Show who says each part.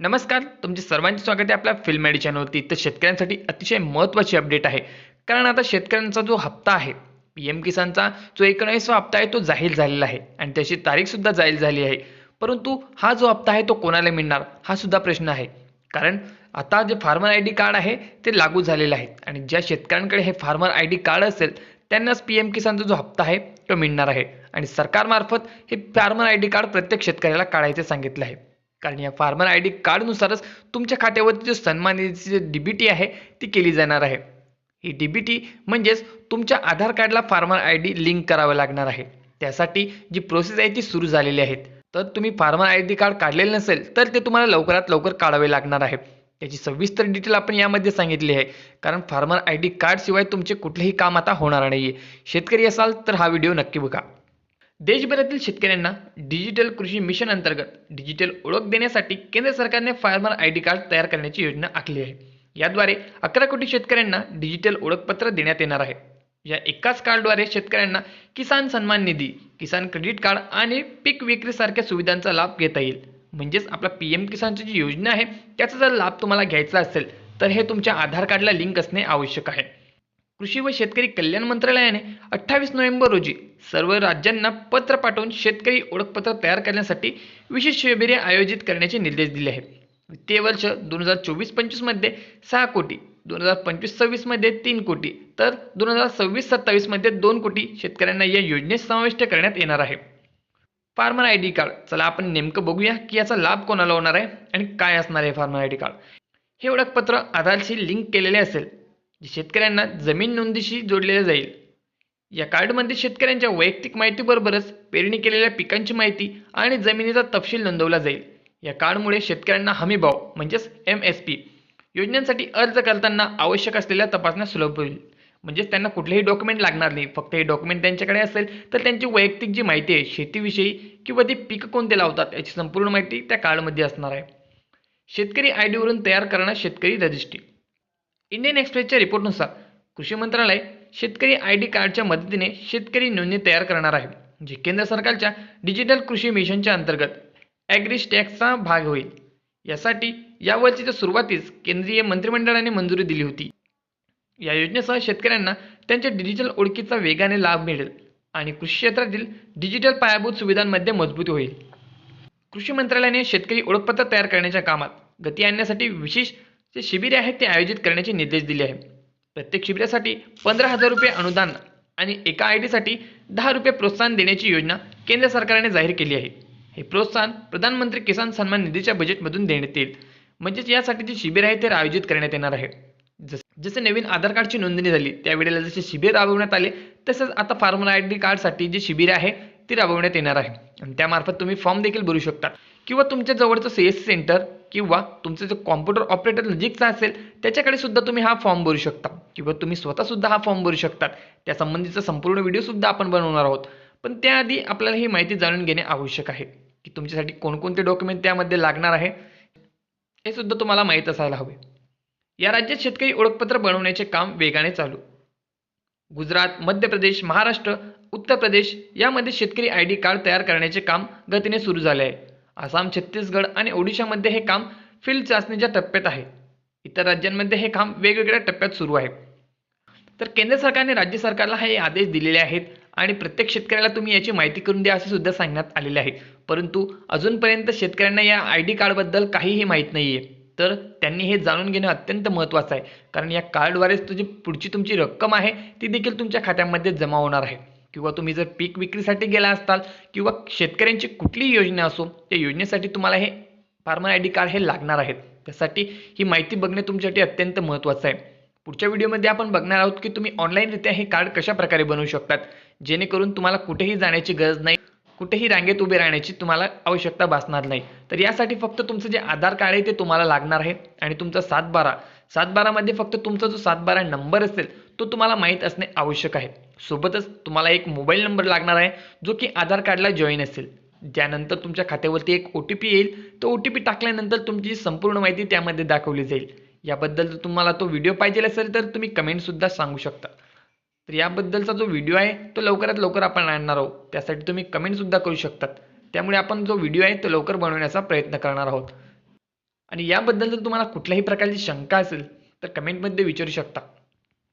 Speaker 1: नमस्कार तुमचे सर्वांचे स्वागत आहे आपल्या फिल्म मॅडी चॅनलवरती तर शेतकऱ्यांसाठी अतिशय महत्त्वाची अपडेट आहे. कारण आता शेतकऱ्यांचा जो हप्ता आहे पी एम किसानचा जो एकोणावीसवा हप्ता आहे तो जाहीर झालेला आहे. आणि त्याची तारीखसुद्धा जाहीर झाली आहे. परंतु हा जो हप्ता आहे तो कोणाला मिळणार? हा सुद्धा प्रश्न आहे. कारण आता जे फार्मर आय डी कार्ड आहे ते लागू झालेलं आहे आणि ज्या शेतकऱ्यांकडे हे फार्मर आय डी कार्ड असेल त्यांनाच पी एम किसानचा जो हप्ता आहे तो मिळणार आहे. आणि सरकारमार्फत हे फार्मर आय डी कार्ड प्रत्येक शेतकऱ्याला काढायचे सांगितले आहे. कारण या फार्मर आय डी कार्डनुसारच तुमच्या खात्यावरती जो सन्मानिधीची जी डी बी टी आहे ती केली जाणार आहे. ही डी बी टी म्हणजेच तुमच्या आधार कार्डला फार्मर आय डी लिंक करावं लागणार आहे. त्यासाठी जी प्रोसेस आहे ती सुरू झालेली आहे. तर तुम्ही फार्मर आय डी कार्ड काढलेलं नसेल तर ते तुम्हाला लवकरात लवकर काढावे लागणार आहे. त्याची सविस्तर डिटेल आपण यामध्ये सांगितली आहे. कारण फार्मर आय डी कार्डशिवाय तुमचे कुठलेही काम आता होणार नाही शेतकरी असाल तर हा व्हिडिओ नक्की बघा. देशभरातील शेतकऱ्यांना डिजिटल कृषी मिशन अंतर्गत डिजिटल ओळख देण्यासाठी केंद्र सरकारने फार्मर आय डी कार्ड तयार करण्याची योजना आखली आहे. याद्वारे अकरा कोटी शेतकऱ्यांना डिजिटल ओळखपत्र देण्यात येणार आहे. या एकाच कार्डद्वारे शेतकऱ्यांना किसान सन्मान निधी किसान क्रेडिट कार्ड आणि पीक विक्रीसारख्या सुविधांचा लाभ घेता येईल. म्हणजेच आपला पी एम किसानची जी योजना आहे त्याचा जर लाभ तुम्हाला घ्यायचा असेल तर हे तुमच्या आधार कार्डला लिंक असणे आवश्यक आहे. कृषी व शेतकरी कल्याण मंत्रालयाने अठ्ठावीस नोव्हेंबर रोजी सर्व राज्यांना पत्र पाठवून शेतकरी ओळखपत्र तयार करण्यासाठी विशेष शिबिरे आयोजित करण्याचे निर्देश दिले आहेत. वित्तीय वर्ष दोन हजार चोवीस पंचवीसमध्ये सहा कोटी दोन हजार पंचवीस सव्वीसमध्ये तीन कोटी तर दोन हजार सव्वीस सत्तावीसमध्ये दोन कोटी शेतकऱ्यांना या योजनेत समाविष्ट करण्यात येणार आहे. फार्मर आय डी कार्ड चला आपण नेमकं बघूया की याचा लाभ कोणाला होणार आहे आणि काय असणार आहे फार्मर आय डी कार्ड. हे ओळखपत्र आधारशी लिंक केलेले असेल. शेतकऱ्यांना जमीन नोंदीशी जोडलेलं जाईल. या कार्डमध्ये शेतकऱ्यांच्या वैयक्तिक माहितीबरोबरच पेरणी केलेल्या पिकांची माहिती आणि जमिनीचा तपशील नोंदवला जाईल. या कार्डमुळे शेतकऱ्यांना हमीभाव म्हणजेच एम एस पी योजनांसाठी अर्ज करताना आवश्यक असलेल्या तपासण्या सुलभ होईल. म्हणजेच त्यांना कुठलेही डॉक्युमेंट लागणार नाही. फक्त हे डॉक्युमेंट त्यांच्याकडे असेल तर त्यांची वैयक्तिक जी माहिती आहे शेतीविषयी किंवा ते पिकं कोणते लावतात याची संपूर्ण माहिती त्या कार्डमध्ये असणार आहे. शेतकरी आय डीवरून तयार करणार शेतकरी रजिस्ट्री. इंडियन एक्सप्रेसच्या रिपोर्टनुसार कृषी मंत्रालय शेतकरी आय डी कार्डच्या मदतीने शेतकरी नोंदणी तयार करणार आहे जे केंद्र सरकारच्या डिजिटल कृषी मिशनच्या अंतर्गत ॲग्रिस्टॅक्सचा भाग होईल. यासाठी यावर्षीच्या सुरुवातीस केंद्रीय मंत्रिमंडळाने मंजुरी दिली होती. या योजनेसह शेतकऱ्यांना त्यांच्या डिजिटल ओळखीचा वेगाने लाभ मिळेल आणि कृषी क्षेत्रातील डिजिटल पायाभूत सुविधांमध्ये मजबूती होईल. कृषी मंत्रालयाने शेतकरी ओळखपत्र तयार करण्याच्या कामात गती आणण्यासाठी विशेष जे शिबिरे आहेत ते आयोजित करण्याचे निर्देश दिले आहेत. प्रत्येक शिबिरासाठी पंधरा हजार रुपये अनुदान आणि एका आय डीसाठी दहा रुपये प्रोत्साहन देण्याची योजना केंद्र सरकारने जाहीर केली आहे. हे प्रोत्साहन प्रधानमंत्री किसान सन्मान निधीच्या बजेटमधून देण्यात येईल. म्हणजेच यासाठी जे शिबिर आहे ते आयोजित करण्यात येणार आहे. जस जसे नवीन आधार कार्डची नोंदणी झाली त्यावेळेला जसे शिबिर राबवण्यात आले तसंच आता फार्मर आय डी कार्डसाठी जी शिबिर आहे ती राबवण्यात येणार आहे. आणि त्यामार्फत तुम्ही फॉर्म देखील भरू शकता. किंवा तुमच्या जवळचं सी एस सेंटर किंवा तुमचं जो कॉम्प्युटर ऑपरेटर नजीकचा असेल त्याच्याकडे सुद्धा तुम्ही हा फॉर्म भरू शकता. किंवा तुम्ही स्वतःसुद्धा हा फॉर्म भरू शकतात. त्या संबंधीचा संपूर्ण व्हिडिओसुद्धा आपण बनवणार आहोत. पण त्याआधी आपल्याला ही माहिती जाणून घेणे आवश्यक आहे की तुमच्यासाठी कोणकोणते डॉक्युमेंट त्यामध्ये लागणार आहे हे सुद्धा तुम्हाला माहीत असायला हवे. या राज्यात शेतकरी ओळखपत्र बनवण्याचे काम वेगाने चालू. गुजरात मध्य प्रदेश महाराष्ट्र उत्तर प्रदेश यामध्ये शेतकरी आय डी कार्ड तयार करण्याचे काम गतीने सुरू झाले आहे. आसाम छत्तीसगड आणि ओडिशामध्ये हे काम फील्ड चाचणीच्या टप्प्यात आहे. इतर राज्यांमध्ये हे काम वेगवेगळ्या टप्प्यात सुरू आहे. तर केंद्र सरकारने राज्य सरकारला हे आदेश दिलेले आहेत आणि प्रत्येक शेतकऱ्याला तुम्ही याची माहिती करून द्या असे सुद्धा सांगण्यात आलेले आहे. परंतु अजूनपर्यंत शेतकऱ्यांना या आय डी कार्डबद्दल काहीही माहीत नाही आहे तर त्यांनी हे जाणून घेणं अत्यंत महत्त्वाचं आहे. कारण या कार्डद्वारेच तुझी पुढची तुमची रक्कम आहे ती देखील तुमच्या खात्यामध्ये जमा होणार आहे. किंवा तुम्ही जर पीक विक्रीसाठी गेला असताल किंवा शेतकऱ्यांची कुठलीही योजना असो त्या योजनेसाठी तुम्हाला हे फार्मर आय डी कार्ड हे लागणार आहेत. त्यासाठी ही माहिती बघणे तुमच्यासाठी अत्यंत महत्त्वाचं आहे. पुढच्या व्हिडिओमध्ये आपण बघणार आहोत की तुम्ही ऑनलाईनरित्या हे कार्ड कशा प्रकारे बनवू शकतात जेणेकरून तुम्हाला कुठेही जाण्याची गरज नाही कुठेही रांगेत उभे राहण्याची तुम्हाला आवश्यकता भासणार नाही. तर यासाठी फक्त तुमचं जे आधार कार्ड आहे ते तुम्हाला लागणार आहे आणि तुमचा सात बारा सात बारामध्ये फक्त तुमचा जो सात बारा नंबर असेल तो तुम्हाला माहीत असणे आवश्यक आहे. सोबतच तुम्हाला एक मोबाईल नंबर लागणार आहे जो की आधार कार्डला जॉईन असेल. ज्यानंतर तुमच्या खात्यावरती एक ओ टी पी येईल. तो ओ टी पी टाकल्यानंतर तुमची संपूर्ण माहिती त्यामध्ये दाखवली जाईल. याबद्दल जर तुम्हाला तो व्हिडिओ पाहिजे असेल तर तुम्ही कमेंटसुद्धा सांगू शकता. तर याबद्दलचा जो व्हिडिओ आहे तो लवकरात लवकर आपण आणणार आहोत. त्यासाठी तुम्ही कमेंटसुद्धा करू शकतात. त्यामुळे आपण जो व्हिडिओ आहे तो लवकर बनवण्याचा प्रयत्न करणार आहोत. आणि याबद्दल जर तुम्हाला कुठल्याही प्रकारची शंका असेल तर कमेंटमध्ये विचारू शकता.